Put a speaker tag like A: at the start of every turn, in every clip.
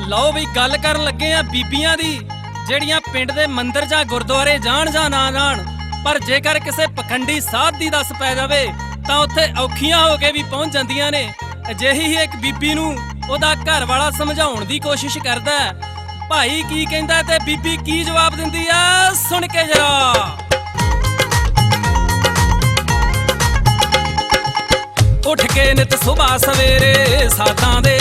A: ਲਓ ਵੀ ਗੱਲ ਕਰਨ ਲੱਗੇ ਆ ਬੀਬੀਆਂ ਦੀ, ਜਿਹੜੀਆਂ ਪਿੰਡ ਦੇ ਮੰਦਿਰ ਜਾਂ ਗੁਰਦੁਆਰੇ ਜਾਣ ਜਾਂ ਨਾ ਜਾਣ, ਪਰ ਜੇਕਰ ਕਿਸੇ ਪਖੰਡੀ ਸਾਧ ਦੀ ਦੱਸ ਪੈ ਜਾਵੇ, ਤਾਂ ਉੱਥੇ ਔਖੀਆਂ ਹੋ ਕੇ ਵੀ ਪਹੁੰਚ ਜਾਂਦੀਆਂ ਨੇ। ਅਜਿਹੀ ਹੀ ਇੱਕ ਬੀਬੀ ਨੂੰ ਉਹਦਾ ਘਰ ਵਾਲਾ ਸਮਝਾਉਣ ਦੀ ਕੋਸ਼ਿਸ਼ ਕਰਦਾ ਭਾਈ ਕੀ ਕਹਿੰਦਾ ਤੇ ਬੀਬੀ ਕੀ ਜਵਾਬ ਦਿੰਦੀ ਆ? ਸੁਣ ਕੇ ਜਰਾ। ਉੱਠ ਕੇ ਨਿਤ ਸੁਬਾ ਸਵੇਰੇ ਸਾਦਾਂ ਦੇ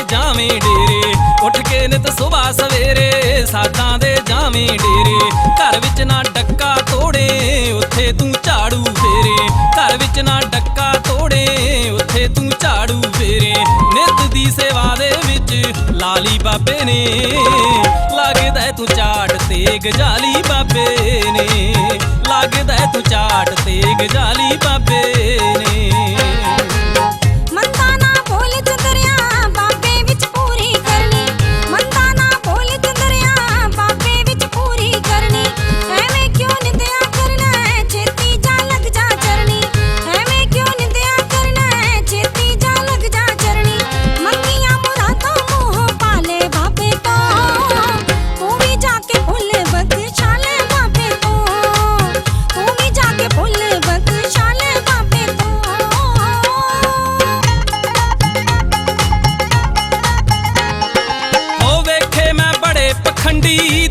A: ਵਿੱਚ ਲਾਲੀ ਬਾਬੇ ਨੇ। ਲੱਗਦਾ ਤੂੰ ਚਾਟ ਤੇ ਗਜਾਲੀ ਬਾਬੇ ਨੇ। ਲੱਗਦਾ ਤੂੰ ਚਾਟ ਤੇ ਗਜਾਲੀ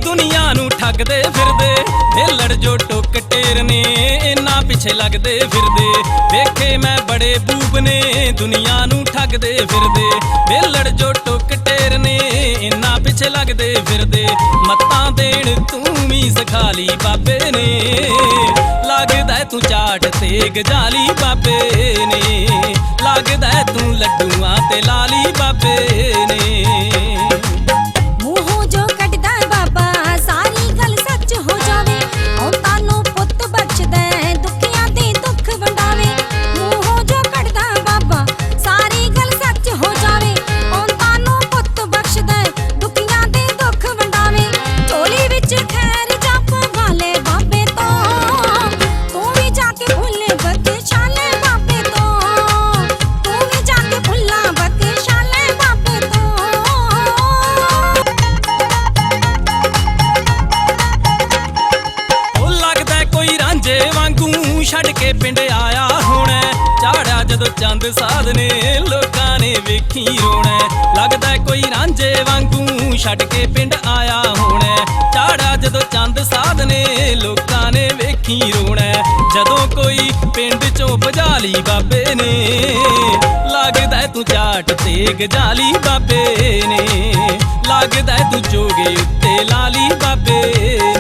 A: ਦੁਨੀਆ ਨੂੰ ਠੱਗਦੇ ਫਿਰਦੇ। ਢੇਲੜ ਜੋ ਟੁੱਕ ਟੇਰ ਨੇ, ਇੰਨਾ ਪਿੱਛੇ ਲੱਗਦੇ ਫਿਰਦੇ। ਵੇਖੇ ਮੈਂ ਬੜੇ ਬੂਬ ਨੇ, ਦੁਨੀਆ ਨੂੰ ਠੱਗਦੇ ਫਿਰਦੇ। ਢੇਲੜ ਜੋ ਟੁੱਕ ਟੇਰ ਨੇ, ਇੰਨਾ ਪਿੱਛੇ ਲੱਗਦੇ ਫਿਰਦੇ। ਮੱਤਾਂ ਦੇਣ ਤੂੰ ਵੀ ਸਿਖਾ ਲਈ ਬਾਬੇ ਨੇ। ਲੱਗਦਾ ਤੂੰ ਚਾਟ ਤੇ ਗਜਾਲੀ ਬਾਬੇ ਨੇ। ਲੱਗਦਾ ਤੂੰ ਲੱਡੂਆਂ ਤੇ ਲਾਲੀ ਬਾਬੇ ਨੇ। ਵਾਂਗੂ ਛੱਡ ਕੇ ਪਿੰਡ ਆਇਆ ਹੋਣਾ। ਚਾੜਿਆ ਜਦੋਂ ਚੰਦ ਸਾਧ ਨੇ ਲੋਕਾਂ ਨੇ ਵੇਖੀ ਰੋਣਾ। ਲੱਗਦਾ ਕੋਈ ਰਾਂਝੇ ਵਾਂਗੂ ਛੱਡ ਕੇ ਪਿੰਡ ਆਇਆ ਹੋਣਾ। ਚਾੜਿਆ ਜਦੋਂ ਚੰਦ ਸਾਧ ਨੇ ਲੋਕਾਂ ਨੇ ਵੇਖੀ ਰੋਣਾ। ਜਦੋਂ ਕੋਈ ਪਿੰਡ ਚੋਂ ਭਜਾ ਲਈ ਬਾਬੇ ਨੇ, ਲੱਗਦਾ ਤੂੰ ਚਾਟ ਤੇ ਗਜਾਲੀ ਬਾਬੇ ਨੇ। ਲੱਗਦਾ ਤੂੰ ਜੋਗੇ ਉੱਤੇ ਲਾਲੀ ਬਾਬੇ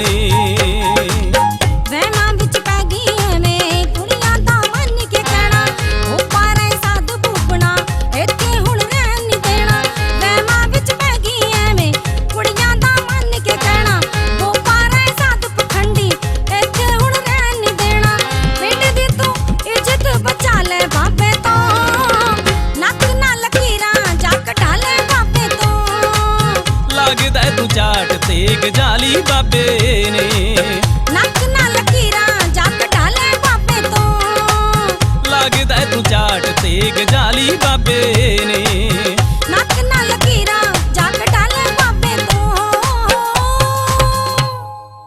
A: ਚਾਟ ਤੇ ਬਾਬੇ ਨੇ